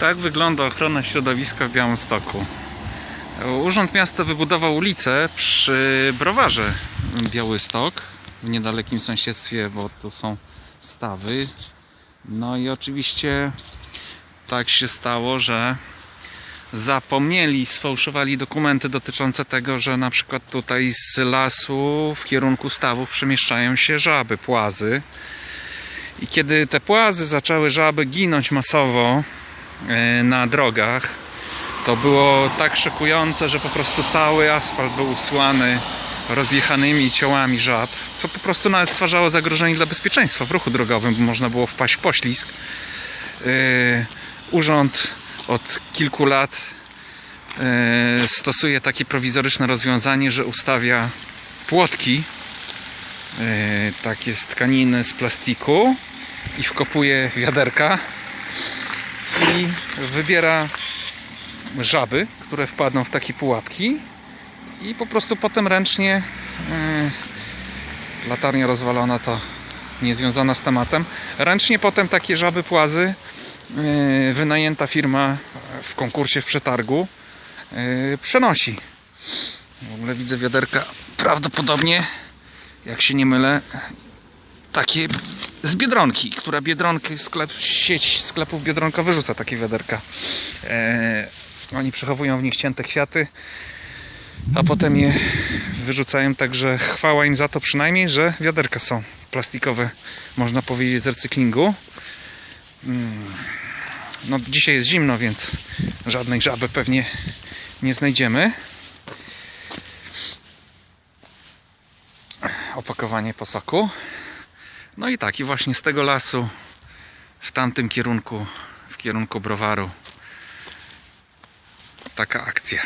Tak wygląda ochrona środowiska w Białymstoku. Urząd Miasta wybudował ulicę przy browarze Białystok w niedalekim sąsiedztwie, bo tu są stawy. No i oczywiście tak się stało, że zapomnieli, sfałszowali dokumenty dotyczące tego, że na przykład tutaj z lasu w kierunku stawów przemieszczają się żaby, płazy. I kiedy te płazy zaczęły żaby ginąć masowo na drogach, to było tak szokujące, że po prostu cały asfalt był usłany rozjechanymi ciołami żab, co po prostu nawet stwarzało zagrożenie dla bezpieczeństwa w ruchu drogowym, bo można było wpaść w poślizg. Yy, Urząd od kilku lat yy, stosuje takie prowizoryczne rozwiązanie, że ustawia płotki, takie z tkaniny, z plastiku i wkopuje wiaderka i wybiera żaby, które wpadną w takie pułapki i po prostu potem ręcznie yy, latarnia rozwalona to niezwiązana z tematem. Ręcznie potem takie żaby płazy yy, wynajęta firma w konkursie w przetargu yy, przenosi. W ogóle widzę wiaderka. Prawdopodobnie jak się nie mylę takie z Biedronki, która Biedronki, sklep, sieć sklepów Biedronka wyrzuca takie wiaderka. E, oni przechowują w nich cięte kwiaty, a potem je wyrzucają, także chwała im za to przynajmniej, że wiaderka są plastikowe, można powiedzieć z recyklingu. Mm, No dzisiaj jest zimno, więc żadnej żaby pewnie nie znajdziemy. Opakowanie po soku. No i tak, i właśnie z tego lasu w tamtym kierunku, w kierunku browaru, taka akcja.